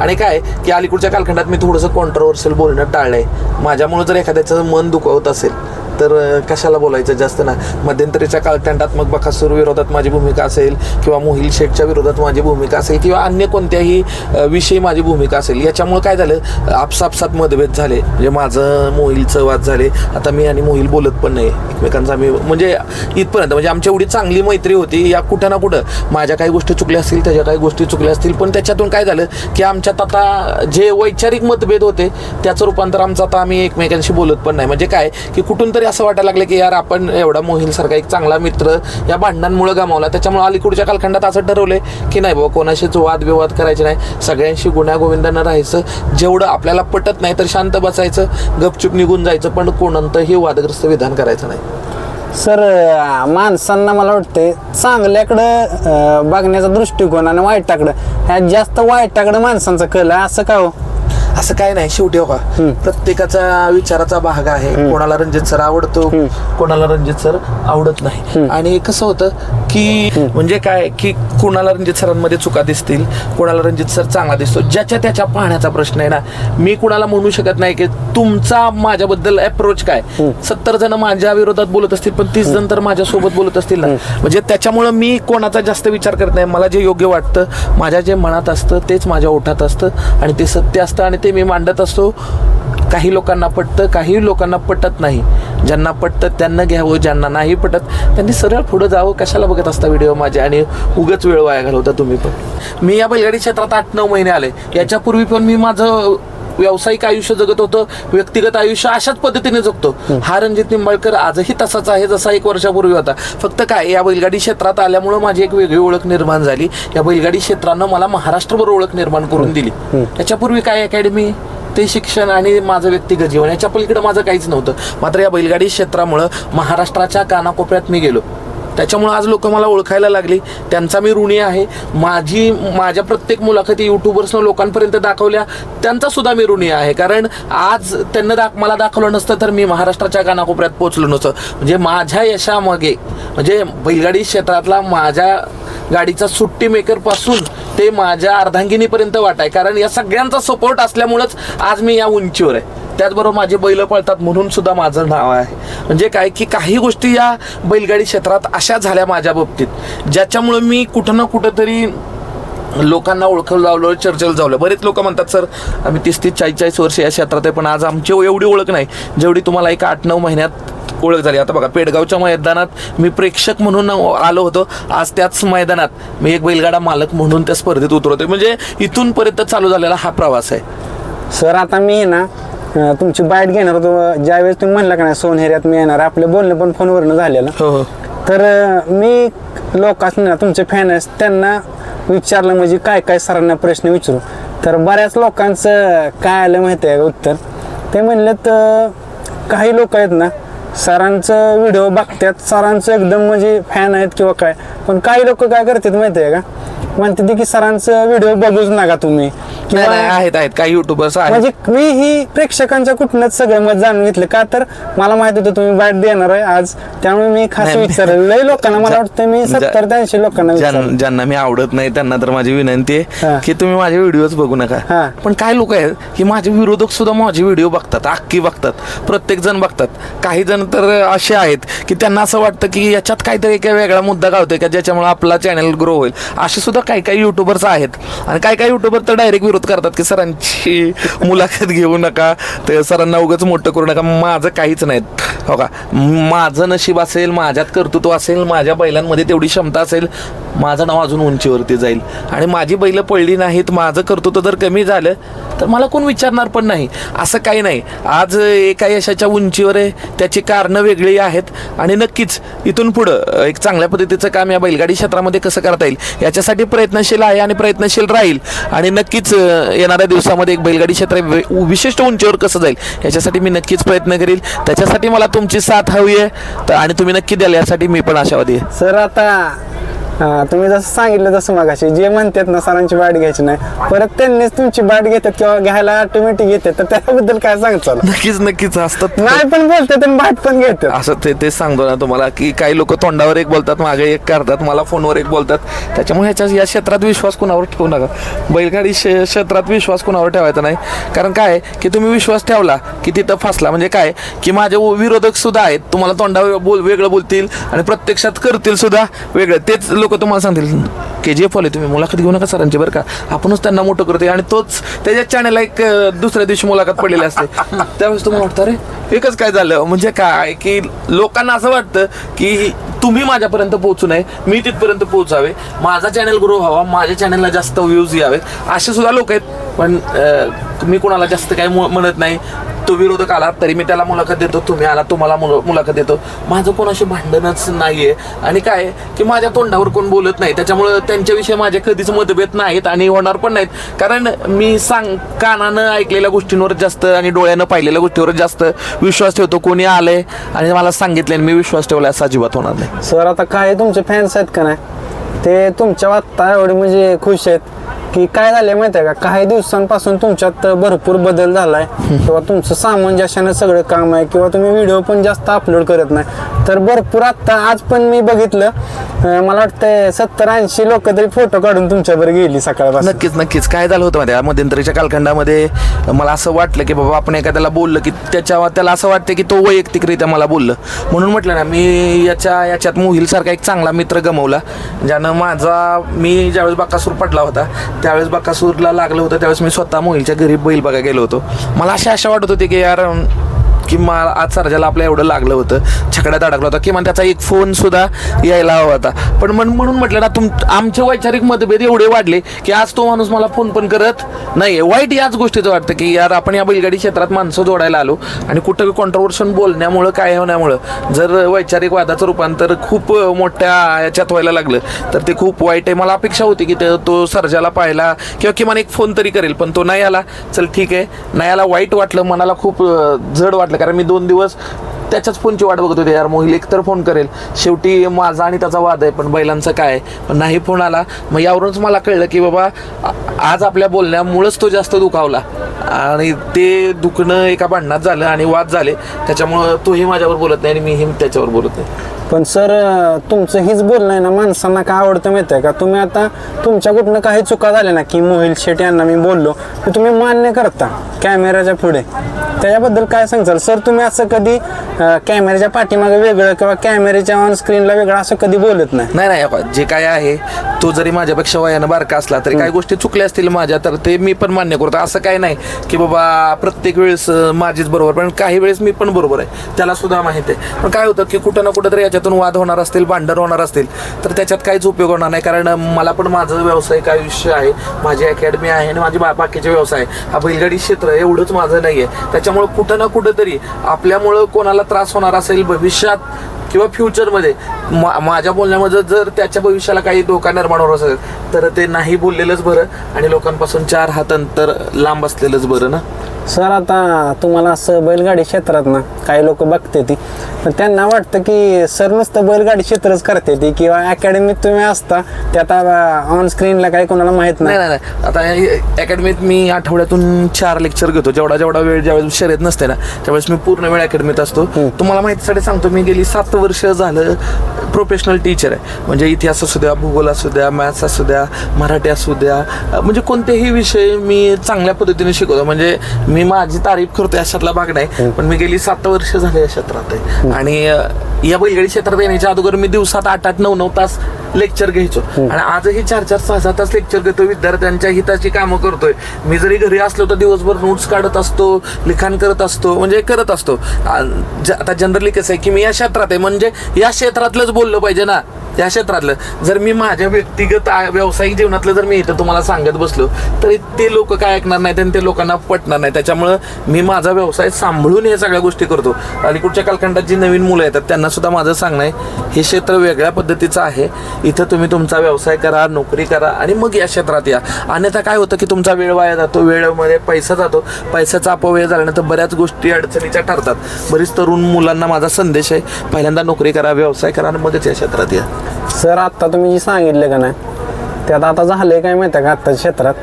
आणि काय की अलीकडच्या कालखंडात मी थोडंसं कॉन्ट्रोवर्शियल बोलणं टाळलंय. माझ्यामुळे जर एखाद्याचं मन दुखावत असेल तर कशाला बोलायचं जास्त ना? मध्यंतरीच्या कालखंडात मग बकासूर विरोधात माझी भूमिका असेल किंवा मोहिल शेखच्या विरोधात माझी भूमिका असेल किंवा अन्य कोणत्याही विषयी माझी भूमिका असेल याच्यामुळे काय झालं? आपसापसात मतभेद झाले. म्हणजे माझं मोहिलचं वाद झाले. आता मी आणि मोहिल बोलत पण नाही. एकमेकांचा आम्ही म्हणजे इथपर्यंत म्हणजे आमची एवढी चांगली मैत्री होती या कुठं ना कुठं. माझ्या काही गोष्टी चुकल्या असतील त्याच्या काही गोष्टी चुकल्या असतील पण त्याच्यातून काय झालं की आमच्या आमच्यात आता जे वैचारिक मतभेद होते त्याचं रूपांतर आमचं आता आम्ही एकमेकांशी बोलत पण नाही. म्हणजे काय? की कुठून तरी असं वाटायला लागलं की यार आपण एवढा मोहिलसारखा एक चांगला मित्र या भांडणांमुळे गमावला. त्याच्यामुळे अलीकडच्या कालखंडात असं ठरवलंय की नाही बाबा कोणाशीच वादविवाद करायचे नाही. सगळ्यांशी गुण्यागोविंदानं राहायचं. जेवढं आपल्याला पटत नाही तर शांत बसायचं. गपचूप निघून जायचं. पण कोणतंही वादग्रस्त विधान करायचं नाही. सर माणसांना मला वाटते चांगल्याकडं बघण्याचा दृष्टिकोन आणि वाईटाकडं. ह्या जास्त वाईटाकडं माणसांचा कल आहे असं का हो? असं काय नाही शेवटी हो का? प्रत्येकाचा विचाराचा भाग आहे. कोणाला रणजित सर आवडतो कोणाला रणजित सर आवडत नाही. आणि कसं होतं की म्हणजे काय की कोणाला रणजित सरांमध्ये चुका दिसतील कोणाला रणजित सर चांगला दिसतो ज्याच्या त्याच्या पाहण्याचा प्रश्न आहे ना. मी कुणाला म्हणू शकत नाही की तुमचा माझ्याबद्दल अप्रोच काय? सत्तर जण माझ्या विरोधात बोलत असतील पण तीस जण तर माझ्यासोबत बोलत असतील ना. म्हणजे त्याच्यामुळं मी कोणाचा जास्त विचार करत नाही. मला जे योग्य वाटतं माझ्या जे मनात असतं तेच माझ्या ओठात असतं. आणि ते सत्य असतं आणि ते मी मांडत असतो. काही लोकांना पटतं काही लोकांना पटत नाही. ज्यांना पटतं त्यांना घ्यावं ज्यांना नाही पटत त्यांनी सरळ पुढं जावं. कशाला बघत असता व्हिडिओ माझे? आणि उगच वेळ वाया घालवता तुम्ही पण. मी या बैलगाडी क्षेत्रात आठ नऊ महिने आले. याच्यापूर्वी पण मी माझं व्यावसायिक आयुष्य जगत होतं व्यक्तिगत आयुष्य अशाच पद्धतीने जगतो. हा. रणजित निंबाळकर आजही तसाच आहे जसा एक वर्षापूर्वी होता. फक्त काय या बैलगाडी क्षेत्रात आल्यामुळं माझी एक वेगळी ओळख निर्माण झाली. या बैलगाडी क्षेत्रानं मला महाराष्ट्रभर ओळख निर्माण करून दिली. त्याच्यापूर्वी काय अकॅडमी ते शिक्षण आणि माझं व्यक्तिगत जीवन याच्या पलीकडे माझं काहीच नव्हतं. मात्र या बैलगाडी क्षेत्रामुळं महाराष्ट्राच्या कानाकोपऱ्यात मी गेलो. त्याच्यामुळं आज लोक मला ओळखायला लागली. त्यांचा मी ऋणी आहे. माझी माझ्या प्रत्येक मुलाखती युट्यूबर्सनं लोकांपर्यंत दाखवल्या. त्यांचा सुद्धा मी ऋणी आहे. कारण आज त्यांना दाख मला दाखवलं नसतं तर मी महाराष्ट्राच्या कानाकोपऱ्यात पोचलो नसतं. म्हणजे माझ्या यशामागे म्हणजे बैलगाडी क्षेत्रातला माझ्या गाडीचा सुट्टी मेकरपासून ते माझ्या अर्धांगिनीपर्यंत वाट आहे. कारण या सगळ्यांचा सपोर्ट असल्यामुळंच आज मी या उंचीवर आहे. त्याचबरोबर माझे बैल पळतात म्हणून सुद्धा माझं नाव आहे. म्हणजे काय की काही गोष्टी या बैलगाडी क्षेत्रात अशा झाल्या माझ्या बाबतीत. ज्याच्यामुळं मी कुठं ना कुठं तरी लोकांना ओळखलं लावलं चर्चेला जावलं. बरेच लोक म्हणतात सर आम्ही तीस तीस चाळीस चाळीस वर्ष या क्षेत्रात आहे पण आज आमची एवढी ओळख नाही. जेवढी तुम्हाला एक आठ नऊ महिन्यात ओळख झाली. आता बघा पेडगावच्या मैदानात मी प्रेक्षक म्हणून आलो होतो. आज त्याच मैदानात मी एक बैलगाडा मालक म्हणून त्या स्पर्धेत उतरवतोय. म्हणजे इथून पर्यंत चालू झालेला हा प्रवास आहे. सर आता मी ना तुमची बाईट घेणार होतो. ज्यावेळेस तुम्ही म्हणला का नाही सोनहेऱ्यात मी येणार. आपलं बोलणं पण फोनवरनं झालेलं. हो हो. तर मी लोकांनी ना तुमचे फॅन आहेत त्यांना विचारलं म्हणजे काय काय सरांना प्रश्न विचारू. तर बऱ्याच लोकांचं काय आलं माहिती आहे का उत्तर? ते म्हणलं तर काही लोक आहेत ना सरांचं व्हिडिओ बघतात. सरांचं एकदम म्हणजे फॅन आहेत किंवा काय. पण काही लोक काय करतात माहिती आहे का? म्हणते की सरांचं व्हिडिओ बघूच नका तुम्ही. नाही नाही, आहेत आहेत. काही युट्यूबर्स आहेत. म्हणजे मी ही प्रेक्षकांच्या कुठनंच सगळं मत जाणून घेतलं. का तर मला माहीत होतं तुम्ही बाईट देणार आहे आज. त्यामुळे मी खास नाही, विचारलं. लय लोकांना मला वाटतं मी ज्या- सत्तर ते ऐंशी लोकांना विचारलं. ज्यां- ज्यांना मी आवडत नाही त्यांना तर माझी विनंती हा. आहे की तुम्ही माझे व्हिडिओज बघू नका. पण काय लोक आहेत की माझे विरोधक सुद्धा माझे व्हिडिओ बघतात अख्खी बघतात. प्रत्येक जण बघतात. काही जण तर असे आहेत की त्यांना असं वाटतं की याच्यात काहीतरी एक वेगळा मुद्दा गावतोय का ज्याच्यामुळे आपला चॅनल ग्रो होईल. असे सुद्धा काही काही युट्यूबर्स आहेत. आणि काही काही युट्यूबर तर डायरेक्ट विरोध करतात की सरांची मुलाखत घेऊ नका ते सरांना उगाच मोठं करू नका. माझं काहीच नाही. हो का? माझं नशीब असेल माझ्यात कर्तृत्व असेल माझ्या बैलांमध्ये तेवढी क्षमता असेल माझं नाव अजून उंचीवरती जाईल. आणि माझी बैलं पडली नाहीत माझं कर्तृत्व जर कमी झालं तर मला कोण विचारणार पण नाही. असं काही नाही. आज एका यशाच्या उंचीवर आहे त्याची कारणं वेगळी आहेत. आणि नक्कीच इथून पुढं एक चांगल्या पद्धतीचं काम या बैलगाडी क्षेत्रामध्ये कसं करता येईल याच्यासाठी प्रयत्नशील आहे आणि प्रयत्नशील राहील. आणि नक्कीच येणाऱ्या दिवसामध्ये एक बैलगाडी क्षेत्र विशिष्ट उंचीवर कसं जाईल याच्यासाठी मी नक्कीच प्रयत्न करील. त्याच्यासाठी मला तुमची साथ हवी आहे. तर आणि तुम्ही नक्की द्याल यासाठी मी पण आशावादी आहे. सर आता अं, तुम्ही जसं सांगितलं तसं मगाशी जे म्हणतात ना सरांची बाट घ्यायची नाही परत त्यांनीच तुमची बाट घेतात किंवा घ्यायला ऑटोमॅटिक घेतात तर त्याबद्दल काय सांगचाल नक्कीच नक्कीच असतात नाही पण बोलतात आणि बाट पण घेतात. असं ते तेच सांगतो ना तुम्हाला की काही लोक तोंडावर एक बोलतात मागे एक करतात मला फोनवर एक बोलतात. त्याच्यामुळे ह्याच्या या क्षेत्रात विश्वास कोणावर ठेवू नका. बैलगाडी क्षेत्रात विश्वास कोणावर ठेवायचा नाही. कारण काय की तुम्ही विश्वास ठेवला की तिथं फसला. म्हणजे काय की माझे विरोधक सुद्धा आहेत तुम्हाला तोंडावर बोल वेगळं बोलतील आणि प्रत्यक्षात करतील सुद्धा वेगळं. तेच लोक तुम्हाला सांगतील के जी एफ आले तुम्ही मुलाखत घेऊ नका सरांची बरं का. आपणच त्यांना मोठं करतोय आणि तोच त्याच्या चॅनलला एक दुसऱ्या दिवशी मुलाखत पडलेली असते. त्यावेळेस तुम्हाला वाटतं रे एकच काय झालं? म्हणजे काय? की लोकांना असं वाटतं की तुम्ही माझ्यापर्यंत पोहोचू नये मी तिथपर्यंत पोहोचावे माझा चॅनल ग्रो व्हावा माझ्या चॅनलला जास्त व्ह्यूज यावेत. असे सुद्धा लोक आहेत. पण मी कोणाला जास्त काय म्हणत नाही. तो विरोधक आला तरी मी त्याला मुलाखत देतो तुम्ही आला तुम्हाला मुल- मुलाखत देतो. माझं कोणाशी भांडणच नाहीये. आणि काय आहे की माझ्या तोंडावर कोण बोलत नाही त्याच्यामुळं त्यांच्याविषयी माझे कधीच मतभेद नाहीत आणि होणार पण नाहीत. कारण मी सांग कानानं ऐकलेल्या गोष्टींवर जास्त आणि डोळ्यानं पाहिलेल्या गोष्टीवर जास्त विश्वास ठेवतो कोणी आलंय आणि मला सांगितलं आणि मी विश्वास ठेवला असं अजिबात होणार नाही. सर आता काय तुमचे फॅन्स आहेत का नाही? ते तुमच्या आत्ता एवढे म्हणजे खुश आहेत. की काय झालंय माहिती आहे का? काही दिवसांपासून तुमच्यात भरपूर बदल झालाय. किंवा तुमचं सामंजस्यानं सगळं काम आहे किंवा तुम्ही व्हिडिओ पण जास्त अपलोड करत नाही. तर भरपूर आत्ता आज पण मी बघितलं. मला वाटतं सत्तर ऐंशी लोक तरी फोटो काढून तुमच्याबरोबर गेली सकाळपासून. नक्कीच नक्कीच. काय झालं होतं माहिती मध्यंतरीच्या कालखंडामध्ये मला असं वाटलं की बाबा आपण एखाद्याला बोललं की त्याच्या त्याला असं वाटतं की तो वैयक्तिकरित्या मला बोललं. म्हणून म्हटलं ना मी याच्या याच्यात मोहिलसारखा एक चांगला मित्र गमवला ज्यानं माझा मी ज्यावेळेस बाकासूर पडला होता त्यावेळेस बाकासूरला लागलं होतं त्यावेळेस मी स्वतः मोहिलच्या घरी बैल बघा गेलो होतो. मला अशी आशा वाटत होती की यार की मा आज सरजाला आपल्या एवढं लागलं होतं छकड्यात अडकलं होतं किमान त्याचा एक फोन सुद्धा यायला हवा होता. पण मन म्हणून म्हटलं ना तुम आमचे वैचारिक मतभेद एवढे वाढले की आज तो माणूस मला फोन पण करत नाही वाईट याच गोष्टीचं वाटतं की यार आपण या बैलगाडी क्षेत्रात माणसं जोडायला आलो आणि कुठं कॉन्ट्रोवर्शन बोलण्यामुळं काय होण्यामुळं. जर वैचारिक वादाचं रूपांतर खूप मोठ्या याच्यात व्हायला लागलं तर ते खूप वाईट आहे. मला अपेक्षा होती की ते- तो सर्जाला पाहायला किंवा किमान एक फोन तरी करेल पण तो नाही आला. चल ठीक आहे. नाही आला वाईट वाटलं मनाला खूप जड वाटलं. कारण मी दोन दिवस त्याच्याच फोनची वाट बघत होते यार मोहिल एकतर फोन करेल. शेवटी माझा आणि त्याचा वाद आहे पण बैलांचा काय आहे? पण नाही फोन आला. मग यावरूनच मला कळलं की बाबा आज आपल्या बोलण्यामुळंच तो जास्त दुखावला. आणि ते दुखणं एका भांडणात झालं आणि वाद झाले. त्याच्यामुळं तोही माझ्यावर बोलत नाही आणि मीही त्याच्यावर बोलत नाही. पण सर तुमचं हीच बोलणं आहे ना माणसांना काय आवडतं माहिती आहे का? तुम्ही आता तुमच्या कुठनं काही चुका झाल्या ना की मोहिल शेट यांना मी बोललो तुम्ही मान्य करता कॅमेऱ्याच्या पुढे? त्याच्याबद्दल काय सांगचाल? सर तुम्ही असं कधी कॅमेऱ्याच्या पाठीमागे वेगळं किंवा कॅमेऱ्याच्या ऑन स्क्रीनला वेगळं असं कधी बोलत नाही? नाही नाही जे काय आहे तो जरी माझ्यापेक्षा वयानं बारका असला तरी काही गोष्टी चुकल्या असतील माझ्या तर ते मी पण मान्य करतो. असं काही नाही की बाबा प्रत्येक वेळेस माझीच बरोबर पण काही वेळेस मी पण बरोबर आहे. त्याला सुद्धा माहिती आहे. पण काय होतं की कुठं ना कुठं तरी याच्यातून वाद होणार असतील भांडण होणार असतील तर त्याच्यात काहीच उपयोग होणार नाही. कारण मला पण माझं व्यावसायिक आयुष्य आहे? माझी अकॅडमी आहे आणि माझी बाकीचे व्यवसाय आहे. हा बैलगाडी क्षेत्र एवढंच माझं नाही आहे त्याच्यामुळं कुठं ना कुठंतरी आपल्यामुळं कोणाला त्रास होणार असेल भविष्यात किंवा फ्युचरमध्ये मा माझ्या बोलण्यामध्ये जर त्याच्या भविष्याला काही धोका निर्माण होत असेल तर ते नाही बोललेलंच बरं आणि लोकांपासून चार हात अंतर लांब असलेलंच बरं ना? सर आता तुम्हाला असं बैलगाडी क्षेत्रात ना काही लोक बघते ती. त्यांना वाटतं की सर नुसतं बैलगाडी क्षेत्रच करते ती किंवा अकॅडमीत तुम्ही असता ते आता ऑन स्क्रीनला काही कोणाला माहीत नाही. नाही नाही आता अकॅडमीत मी आठवड्यातून चार लेक्चर घेतो. जेवढा जेवढा वेळ ज्यावेळेस शर्यत नसते ना त्यावेळेस मी पूर्ण वेळ अकॅडमीत असतो. तुम्हाला माहितीसाठी सांगतो मी गेली सात वर्ष झालं प्रोफेशनल टीचर आहे. म्हणजे इतिहास असू द्या भूगोल असू द्या मॅथ्स असू द्या मराठी असू द्या म्हणजे कोणतेही विषय मी चांगल्या पद्धतीने शिकवतो. म्हणजे मी माझी तारीफ करतो याच्यातला भाग नाही पण मी गेली सात वर्ष झाले या क्षेत्रात आहे. आणि अं, या बैलगाडी क्षेत्रात येण्याच्या अगोदर मी दिवसात आठ आठ नऊ नऊ तास लेक्चर घ्यायचो. आणि आजही चार चार सहा सहा तास लेक्चर घेतो विद्यार्थ्यांच्या हिताची कामं करतोय. मी जरी घरी असलो तर दिवसभर नोट्स काढत असतो लिखाण करत असतो म्हणजे करत असतो. आता जनरली कसं आहे की मी या क्षेत्रात आहे म्हणजे या क्षेत्रातलंच बोललं पाहिजे ना. या क्षेत्रातलं. जर मी माझ्या व्यक्तिगत व्यावसायिक जीवनातलं जर मी इथं तुम्हाला सांगत बसलो तरी ते लोक काय ऐकणार नाहीत आणि ते लोकांना पटणार नाही त्याच्यामुळं मी माझा व्यवसाय सांभाळून हे सगळ्या गोष्टी करतो. अलीकडच्या कालखंडात जी नवीन मुलं येतात त्यांना सुद्धा माझं सांगणं आहे हे क्षेत्र वेगळ्या पद्धतीचं आहे. इथं तुम्ही तुमचा व्यवसाय करा नोकरी करा आणि मग या क्षेत्रात या. अन्यथा काय होतं की तुमचा वेळ वाया जातो वेळेमध्ये पैसा जातो. पैशाचा अपव्यय झाल्यानंतर बऱ्याच गोष्टी अडचणीच्या ठरतात. बरीच तरुण मुलांना माझा संदेश आहे पहिल्यांदा नोकरी करा व्यवसाय करा आणि मगच या क्षेत्रात या. सर आत्ता तुम्ही जे सांगितलं का नाही? त्यात आता झालंय काय माहिती आहे का आत्ताच्या क्षेत्रात?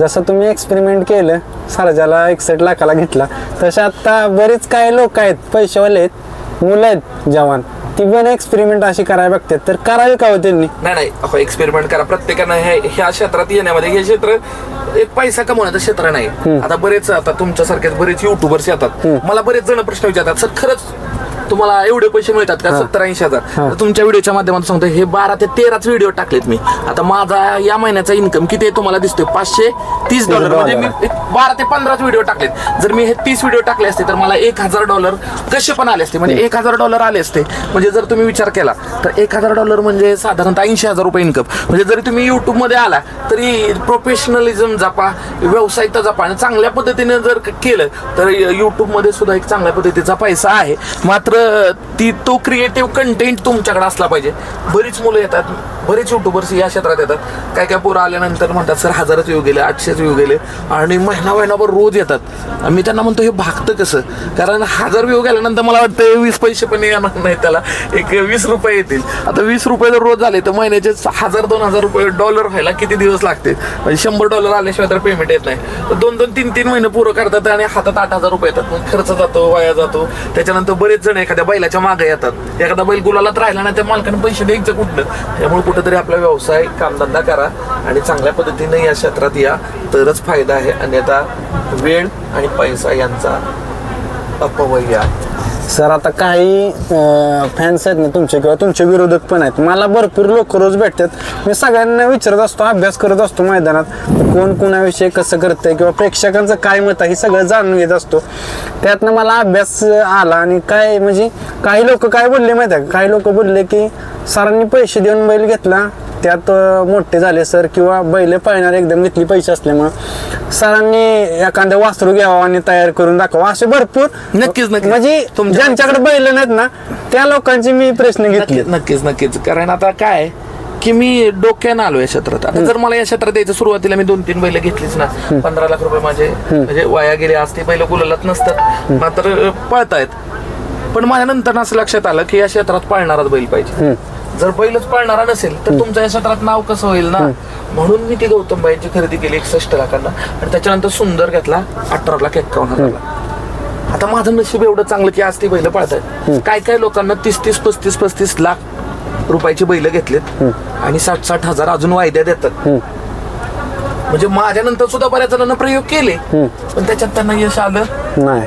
जसं तुम्ही एक्सपेरिमेंट केलं सरजाला एकसठ लाखाला घेतला तसे आत्ता बरेच काही लोक आहेत पैसेवाले आहेत मुलं आहेत जवान. ती पण एक्सपेरिमेंट अशी करायला बघतात. तर करावी का हो त्यांनी? नाही नाही अहो एक्सपेरिमेंट करा. प्रत्येकानं हे ह्या क्षेत्रात येण्यामध्ये हे क्षेत्र एक पैसा कमवण्याचं क्षेत्र नाही. आता बरेच आता तुमच्यासारखेच बरेच युट्यूबर्स येतात. मला बरेच जण प्रश्न विचारतात सर खरंच तुम्हाला एवढे पैसे मिळतात का? सत्तर ऐंशी हजार. तर तुमच्या व्हिडिओच्या माध्यमातून सांगतो हे बारा ते तेराच व्हिडिओ टाकलेत मी. आता माझा या महिन्याचा इन्कम किती आहे तुम्हाला दिसतोय? पाचशे तीस डॉलर म्हणजे मी बारा ते पंधराच व्हिडिओ टाकलेत. जर मी हे तीस व्हिडिओ टाकले असते तर मला एक हजार डॉलर कसे पण आले असते. म्हणजे एक हजार डॉलर आले असते. म्हणजे जर तुम्ही विचार केला तर एक हजार डॉलर म्हणजे साधारणतः ऐंशी हजार रुपये इन्कम म्हणजे जरी तुम्ही युट्यूबमध्ये आला तरी प्रोफेशनलिझम जपा व्यावसायिकता जपा आणि चांगल्या पद्धतीने जर केलं तर युट्यूबमध्ये सुद्धा एक चांगल्या पद्धतीचा पैसा आहे. मात्र ती तो क्रिएटिव्ह कंटेंट तुमच्याकडे असला पाहिजे. बरीच मुलं येतात. बरेच युट्यूबर्स या क्षेत्रात येतात. काय काय पोरं आल्यानंतर म्हणतात सर हजारच येऊ गेले आठशेच येऊ गेले. आणि महिना महिनाभर रोज येतात. मी त्यांना म्हणतो हे भागतं कसं? कारण हजार व्यू गेल्यानंतर मला वाटतं वीस पैसे पण येणार नाही त्याला एक वीस रुपये येतील. आता वीस रुपये जर रोज झाले तर महिन्याचे हजार दोन हजार रुपये डॉलर व्हायला किती दिवस लागते म्हणजे शंभर डॉलर आल्याशिवाय तर पेमेंट येत नाही. तर दोन दोन तीन तीन महिने पुरं करतात आणि हातात आठ हजार रुपये येतात. मग खर्च जातो वाया जातो. त्याच्यानंतर बरेच जण एखाद्या बैलाच्या मागे येतात. एखादा बैल गुलालात राहिला ना त्या मालकाने पैसे द्यायचं कुठलं? त्यामुळे कुठेतरी आपला व्यवसाय कामधंदा करा आणि चांगल्या पद्धतीने या क्षेत्रात या. तरच फायदा आहे. अन्यथा वेळ आणि पैसा यांचा अपव्यय आहे सर आता काही फॅन्स आहेत ना तुमचे किंवा तुमचे विरोधक पण आहेत. मला भरपूर लोक रोज भेटतात. मी सगळ्यांना विचारत असतो अभ्यास करत असतो मैदानात. कोण कोणाविषयी कसं करतंय किंवा प्रेक्षकांचं काय मत आहे हे सगळं जाणून घेत असतो. त्यातनं मला अभ्यास आला आणि काय म्हणजे काही लोक काय बोलले माहिती आहे का? काही लोक बोलले की सरांनी पैसे देऊन बैल घेतला. त्यात मोठे झाले सर किंवा बैल पळणार एकदम घेतली पैसे असल्यामुळं सरांनी एखादं वासरू घ्यावं आणि तयार करून दाखवा असे भरपूर नक्कीच, नक्कीच. म्हणजे ज्यांच्याकडे बैल नाहीत ना त्या लोकांचे मी प्रश्न घेतले. नक्कीच नक्कीच. कारण आता काय की मी डोक्यानं आलो या क्षेत्रात. आता जर मला या क्षेत्रात यायचं सुरुवातीला मी दोन तीन बैल घेतलीच ना पंधरा लाख रुपये माझे म्हणजे वाया गेले आज ते बैल गुलालात नसतात. मात्र पळतायत. पण माझ्या नंतर असं लक्षात आलं की या क्षेत्रात पाळणाराच बैल पाहिजे. जर बैलच पाळणारा नसेल तर तुमच्या या क्षेत्रात नाव कसं होईल ना? म्हणून मी ती गौतम बाईंची खरेदी केली एकसष्ट लाखांना. आणि त्याच्यानंतर सुंदर घेतला अठरा लाख एक्कावन्न हजारला. आता माझं नशीब एवढं चांगलं की आज ती बैल पाळतायत. काय काय लोकांना तीस तीस पस्तीस पस्तीस लाख रुपयाची बैल घेतलेत आणि साठ साठ हजार अजून वायद्या देतात. म्हणजे माझ्या नंतर सुद्धा बऱ्याच जणांना प्रयोग केले पण त्याच्यात त्यांना यश आलं. नाही.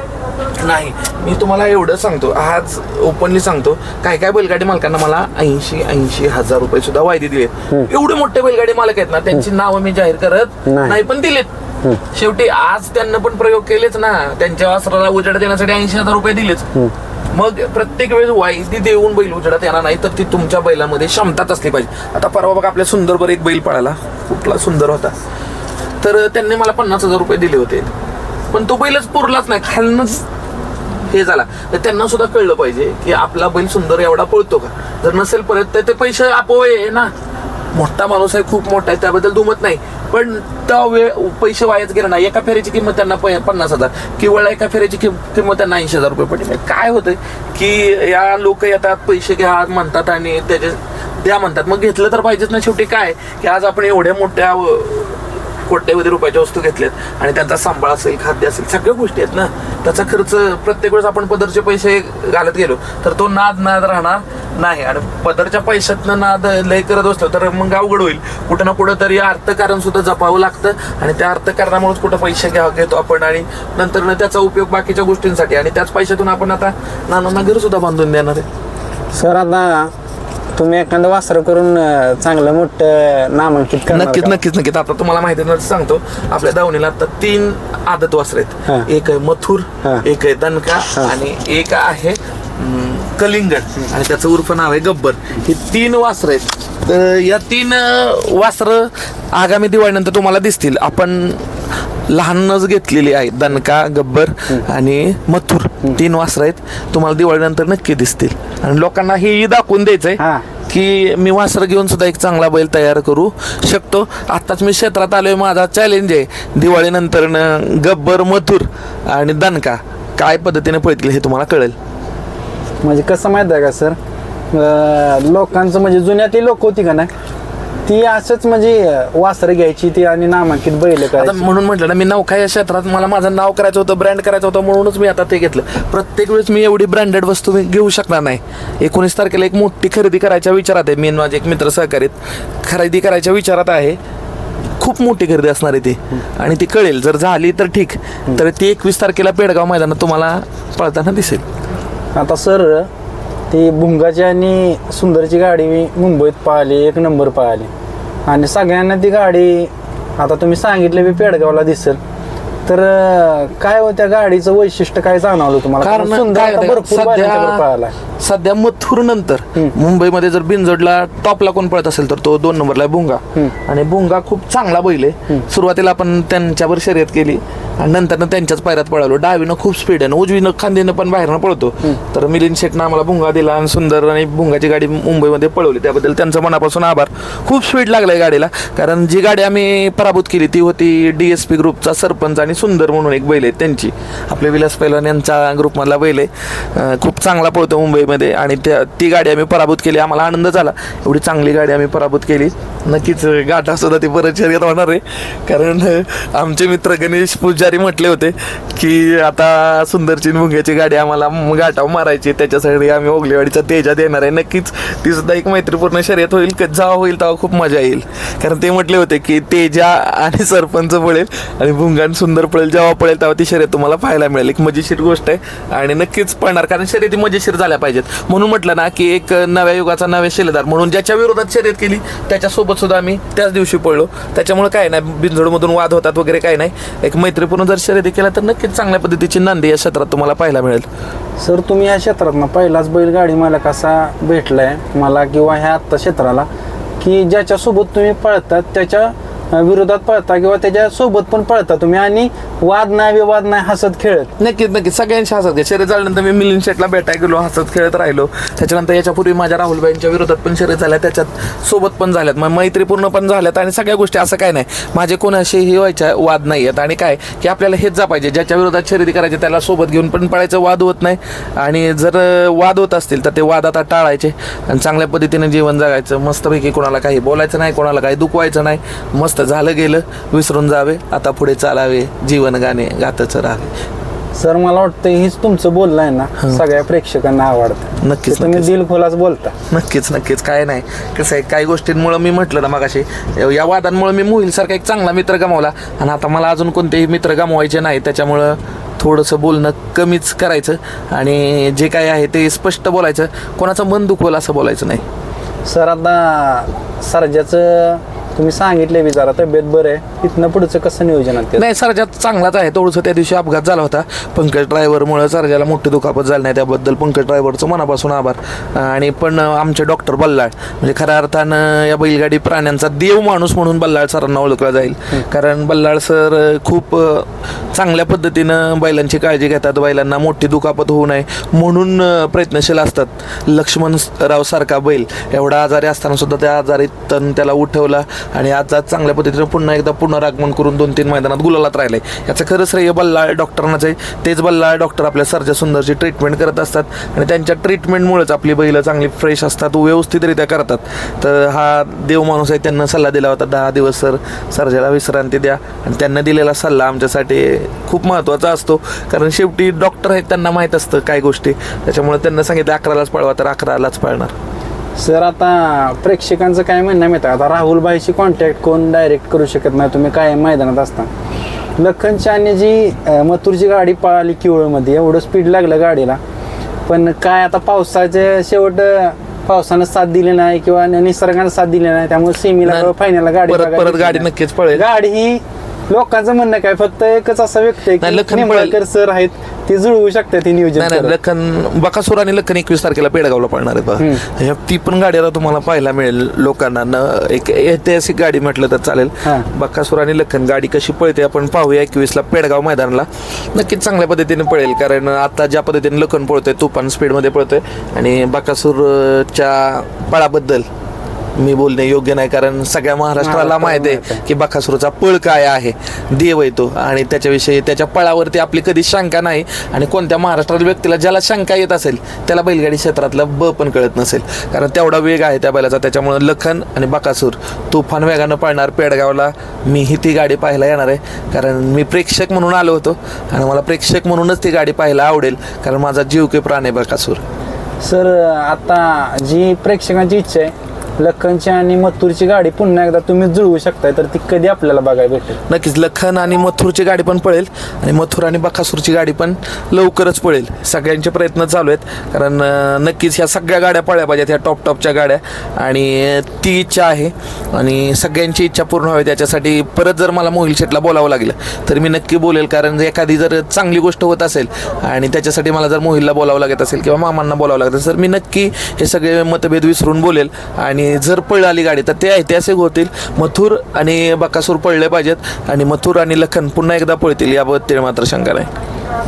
नाही. मी तुम्हाला एवढं सांगतो आज ओपनली सांगतो काय काय बैलगाडी मालकांना मला ऐंशी ऐंशी हजार रुपये सुद्धा वायदे दिले एवढे मोठे बैलगाडी मालक आहेत ना त्यांची नावं मी जाहीर करत नाही. नाही पण दिलेत. शेवटी आज त्यांना पण प्रयोग केलेच ना. त्यांच्या वासराला उजेड देण्यासाठी ऐंशी हजार रुपये दिलेच मग प्रत्येक वेळेस वायदी देऊन बैल उजेडात येणार नाही तर ती तुमच्या बैलामध्ये क्षमताच असली पाहिजे. आता परवा बघा आपल्या सुंदरवर एक बैल पळाला. कुठला सुंदर होता. तर त्यांनी मला पन्नास हजार रुपये दिले होते. पण तो बैलच पुरलाच नाही. खालनच हे झाला. तर त्यांना सुद्धा कळलं पाहिजे की आपला बैल सुंदर एवढा पळतो का? जर नसेल परत तर ते पैसे आपोय आहे ना. मोठा माणूस आहे खूप मोठा आहे त्याबद्दल दुमत नाही. पण त्या वेळ पैसे वायाच गेला नाही. एका फेरीची किंमत त्यांना प- पन्नास हजार. किंवा एका फेरीची किंमत त्यांना ऐंशी हजार रुपये पडली. काय होतंय? की या लोक येतात पैसे घ्या म्हणतात आणि त्याचे द्या म्हणतात. मग घेतलं तर पाहिजेच ना. शेवटी काय? की आज आपण एवढ्या मोठ्या कोट्यवधी रुपयाच्या वस्तू घेतल्यात आणि त्यांचा सांभाळ असेल खाद्य असेल सगळ्या गोष्टी आहेत ना. त्याचा खर्च प्रत्येक वेळेस आपण पदरचे पैसे घालत गेलो तर तो नाद नाद राहणार नाही. आणि पदरच्या पैशातनं नाद लय करत असतो तर मग अवघड होईल. कुठं ना कुठं तरी अर्थकारण सुद्धा जपावं लागतं आणि त्या अर्थकारणामुळेच कुठं पैसे घ्या घेतो आपण आणि नंतर त्याचा उपयोग बाकीच्या गोष्टींसाठी. आणि त्याच पैशातून आपण आता नानांना घर सुद्धा बांधून देणार आहे. सर आता तुम्ही एखादं वासर करून अं, चांगलं मोठं नामांकित करणार नक्कीच का? नक्कीच नक्कीच. आता तुम्हाला माहिती आहे ना, सांगतो. आपल्या दावणीला आता तीन आदत वासर हा. आहेत एक आहे मथुर हा. एक आहे दणका आणि एक आहे अं, कलिंगड. आणि त्याचं उर्फ नाव आहे गब्बर. ही तीन वासर आहेत. तर या तीन वासर आगामी दिवाळीनंतर तुम्हाला दिसतील. आपण लहानच घेतलेली आहेत दणका गब्बर आणि मथुर. तीन वासर आहेत. तुम्हाला दिवाळीनंतर नक्की दिसतील. आणि लोकांना हेही दाखवून द्यायचंय. की मी वासर घेऊन सुद्धा एक चांगला बैल तयार करू शकतो. आत्ताच मी क्षेत्रात आलोय. माझा चॅलेंज आहे. दिवाळीनंतर गब्बर मथुर आणि दणका. काय पद्धतीने पळतील हे तुम्हाला कळेल. म्हणजे कसं माहीत आहे का सर? लोकांचं म्हणजे जुन्यातली लोक होती का नाही? ती असंच म्हणजे वासरं घ्यायची ती आणि नामांकित बैल आता करायची. म्हणून म्हटलं ना मी नौका या क्षेत्रात? मला माझं नाव करायचं होतं ब्रँड करायचं होतं म्हणूनच मी आता ते घेतलं. प्रत्येक वेळेस मी एवढी ब्रँडेड वस्तू मी घेऊ शकणार नाही. एकोणीस तारखेला एक मोठी खरेदी करायच्या विचारात आहे मी आणि माझे एक मित्र सहकारीत. खरेदी करायच्या विचारात आहे. खूप मोठी खरेदी असणार आहे ती. आणि ती कळेल जर झाली तर ठीक. तर ती एकवीस तारखेला पेडगाव मैदानात तुम्हाला पळताना दिसेल. आता सर ती भुंगाची आणि सुंदरची गाडी मी मुंबईत पाहिली एक नंबर पाहिली. आणि सगळ्यांना ती गाडी आता तुम्ही सांगितलं मी पेडगावला दिसेल. तर काय हो त्या गाडीचं वैशिष्ट्य काय जाणवलं तुम्हाला? सध्या मथुर नंतर मुंबईमध्ये जर बिनजोडला टॉपला कोण पळत असेल तर तो दोन नंबरला भुंगा आणि भुंगा खूप चांगला बैल आहे. सुरुवातीला आपण त्यांच्यावर शर्यत केली. आणि नंतर त्यांच्याच पायऱ्यात पळालो. डावीनं खूप स्पीड आहे उजवीनं खांदीनं पण बाहेरनं पळतो. तर मिलिंद शेटनं आम्हाला भुंगा दिला आणि सुंदर आणि भुंगाची गाडी मुंबईमध्ये पळवली. त्याबद्दल त्यांचं मनापासून आभार. खूप स्पीड लागलाय गाडीला. कारण जी गाडी आम्ही पराभूत केली ती होती डी एस पी ग्रुपचा सरपंच आणि सुंदर म्हणून एक बैल आहे त्यांची. आपले विलास पैलवान यांच्या ग्रुपमधला बैल आहे. खूप चांगला पळतो मुंबईमध्ये आणि त्या ती गाडी आम्ही पराभूत केली. आम्हाला आनंद झाला. एवढी चांगली गाडी आम्ही पराभूत केली. नक्कीच गाठा सुद्धा ती परत शर्यत होणार आहे. कारण आमचे मित्र गणेश पुजारी म्हटले होते की आता सुंदरची भुंग्याची गाडी आम्हाला म- गाठाव मारायची त्याच्यासाठी आम्ही ओगलेवाडीचा तेजा देणार आहे. नक्कीच ती सुद्धा एक मैत्रीपूर्ण शर्यत होईल क- जेव्हा होईल तेव्हा खूप मजा येईल. कारण ते म्हटले होते की तेजा आणि सरपंच पळेल आणि भुंगान आणि सुंदर पळेल जेव्हा पळेल तेव्हा ती शर्यत तुम्हाला पाहायला मिळेल. एक मजेशीर गोष्ट आहे आणि नक्कीच पळणार कारण शर्यती मजेशीर झाल्या पाहिजेत. म्हणून म्हटलं ना की एक नव्या युगाचा नव्या शिलेदार म्हणून ज्याच्या विरोधात शर्यत केली त्याच्यासोबत सुद्धा आम्ही त्याच दिवशी पळलो. त्याच्यामुळे काय नाही बिनजोडमधून वाद होतात वगैरे काय नाही. एक मैत्रीपूर्ण जर शर्यती केल्या तर नक्कीच चांगल्या पद्धतीची नांदी या क्षेत्रात तुम्हाला पाहायला मिळेल. सर तुम्ही या क्षेत्रात ना पहिलाच बैलगाडी मला कसा भेटलाय मला किंवा ह्या आत्ता क्षेत्राला की ज्याच्यासोबत तुम्ही पळतात त्याच्या विरोधात पळता किंवा त्याच्या सोबत पण पळता तुम्ही आणि वाद नाही विवाद नाही हसत खेळत. नक्कीच नक्कीच. सगळ्यांशी हसत घ्या शर्यत झाल्यानंतर मी मिलिंद शेटला भेटाय गेलो हसत खेळत राहिलो. त्याच्यानंतर याच्यापूर्वी माझ्या राहुलबाईंच्या विरोधात पण शर्यत झाल्या. त्याच्यात सोबत पण झाल्यात. मग मैत्रीपूर्ण पण झाल्यात आणि सगळ्या गोष्टी असं काय नाही. माझे कोणाशीही व्हायच्या वाद नाही आहेत आणि काय? की आपल्याला हेच जा पाहिजे ज्याच्या विरोधात शर्यती करायची त्याला सोबत घेऊन पण पळायचं वाद होत नाही. आणि जर वाद होत असतील तर ते वाद आता टाळायचे. आणि चांगल्या पद्धतीने जीवन जगायचं. मस्तपैकी कोणाला काही बोलायचं नाही कोणाला काही दुखवायचं नाही. मस्त झालं गेलं. विसरून जावे. आता पुढे चालावे. जीवन गाणे गातच राहावे. सर मला वाटतं हीच तुमचं बोलणं आहे ना सगळ्या प्रेक्षकांना आवडतं. नक्कीच, तुम्ही नक्कीच. दिल खोलाच बोलता. नक्कीच नक्कीच. काय नाही. कसं आहे काही गोष्टींमुळे मी म्हटलं ना मगाशी या वादांमुळे मी मोहिल सारखा एक चांगला मित्र गमावला. आणि आता मला अजून कोणतेही मित्र गमवायचे नाही. त्याच्यामुळं थोडंसं बोलणं कमीच करायचं. आणि जे काय आहे ते स्पष्ट बोलायचं. कोणाचं मन दुखवलं असं बोलायचं नाही. सर आता सर्जाचं तुम्ही सांगितले बी जरा तब्येत बरं आहे. इथनं पुढचं कसं नियोजन आहे? नाही सरजात चांगलाच आहे. थोडंसं त्या दिवशी अपघात झाला होता. पंकज ड्रायव्हरमुळे सरजाला मोठी दुखापत झाली नाही. त्याबद्दल पंकज ड्रायव्हरचं मनापासून आभार. आणि पण आमचे डॉक्टर बल्लाळ म्हणजे खऱ्या अर्थानं या बैलगाडी प्राण्यांचा देव माणूस म्हणून बल्लाळ सरांना ओळखला जाईल. कारण बल्लाळ सर खूप चांगल्या पद्धतीनं बैलांची काळजी घेतात. बैलांना मोठी दुखापत होऊ नये म्हणून प्रयत्नशील असतात. लक्ष्मणराव सारखा बैल एवढा आजारी असताना सुद्धा त्या आजारीतून त्याला उठवला. आणि आज आज चांगल्या पद्धतीनं पुन्हा एकदा पुनरागमन करून दोन तीन मैदानात गुलालात आहे याचं खरं श्रेय बल्लाळ डॉक्टरांनाच आहे तेच बल्लाळ डॉक्टर आपल्या सर्जा सुंदरची ट्रीटमेंट करत असतात आणि त्यांच्या ट्रीटमेंटमुळेच आपली बैलं चांगली फ्रेश असतात व्यवस्थितरित्या करतात. तर हा देव माणूस आहे त्यांना सल्ला दिला होता दहा दिवस सर सर्जाला विश्रांती द्या. आणि त्यांना दिलेला सल्ला आमच्यासाठी खूप महत्त्वाचा असतो. कारण शेवटी डॉक्टर आहेत त्यांना माहीत असतं काय गोष्टी. त्याच्यामुळे त्यांना सांगितलं अकरालाच पळवा तर अकरालाच पळणार. सर आता प्रेक्षकांचं काय म्हणणं आहे? आता राहुलबाईशी कॉन्टॅक्ट कोण डायरेक्ट करू शकत नाही तुम्ही काय मैदानात असता लखनची आणि जी मथुरची गाडी पळाली किवळमध्ये एवढं स्पीड लागलं गाडीला पण काय आता पावसाचे शेवट पावसानं साथ दिली नाही किंवा निसर्गानं साथ दिली नाही त्यामुळे सेमीला. फायनलला गाडी परत गाडी. नक्कीच पळेल गाडी ही लोकांचं म्हणणं काय? फक्त एकच असा व्यक्ती आहे नाही, की लखन निंबाळकर सर आहेत ते जुळवू शकतात ते नियोजन नाही नाही करत. लखन बकासूर आणि लखन एकवीस तारखेला पेडगावला पळणार आहेत बघा. ह्या ती पण गाडी आता तुम्हाला पाहायला मिळेल लोकांना. न एक ऐतिहासिक गाडी म्हटलं तर चालेल. हा. बकासूर आणि लखन गाडी कशी पळते आपण पाहूया एकवीसला पेडगाव मैदानाला. नक्कीच चांगल्या पद्धतीने पळेल कारण आता ज्या पद्धतीने लखन पळतोय तुफान स्पीडमध्ये पळतोय. आणि बकासूरच्या पळाबद्दल मी बोलणे योग्य नाही कारण सगळ्या महाराष्ट्राला माहिती आहे. की बकासूरचा पळ काय आहे? देव आहे तो आणि त्याच्याविषयी त्याच्या पळावरती आपली कधी शंका नाही. आणि कोणत्या महाराष्ट्रातील व्यक्तीला ज्याला शंका येत असेल त्याला बैलगाडी क्षेत्रातलं ब पण कळत नसेल. कारण तेवढा वेग आहे त्या बैलाचा. त्याच्यामुळे लखन आणि बकासूर तुफान वेगानं पळणार पेडगावला. मीही ती गाडी पाहायला येणार आहे. कारण मी प्रेक्षक म्हणून आलो होतो आणि मला प्रेक्षक म्हणूनच ती गाडी पाहायला आवडेल. कारण माझा जीव के प्राण आहे बकासूर. सर आता जी प्रेक्षकांची इच्छा आहे लखनची आणि मथुरची गाडी पुन्हा एकदा तुम्ही जुळवू शकताय तर ती कधी आपल्याला बघायला भेटेल? नक्कीच लखन आणि मथुरची गाडी पण पळेल आणि मथुर आणि बकासूरची गाडी पण लवकरच पळेल. सगळ्यांचे प्रयत्न चालू आहेत कारण अं, नक्कीच ह्या सगळ्या गाड्या पळल्या पाहिजेत ह्या टॉप टॉपच्या गाड्या. आणि ती इच्छा आहे आणि सगळ्यांची इच्छा पूर्ण व्हावी त्याच्यासाठी परत जर मला मोहिल शेटला बोलावं लागलं तर मी नक्की बोलेल कारण एखादी जर चांगली गोष्ट होत असेल आणि त्याच्यासाठी मला जर मोहिलला बोलावं लागत असेल किंवा मामांना बोलावं लागत असेल तर मी नक्की हे सगळे मतभेद विसरून बोलेल. आणि जर पळाली गाडी तर ते ऐतिहासिक होतील. मथुर आणि बकासूर पळले पाहिजेत आणि मथुर आणि लखन पुन्हा एकदा पळतील याबद्दल मात्र शंका नाही.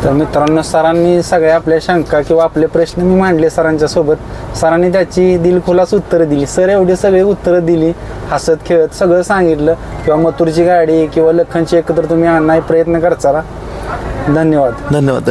तर मित्रांनो सरांनी सगळ्या आपल्या शंका किंवा आपले प्रश्न मी मांडले सरांच्या सोबत. सरांनी त्याची दिलखुलास उत्तरं दिली. सर एवढी सगळी उत्तरं दिली हसत खेळत सगळं सांगितलं. किंवा मथुरची गाडी किंवा लखनची एकत्र तुम्ही आणण्याचा प्रयत्न करचाला धन्यवाद. धन्यवाद धन्यवाद.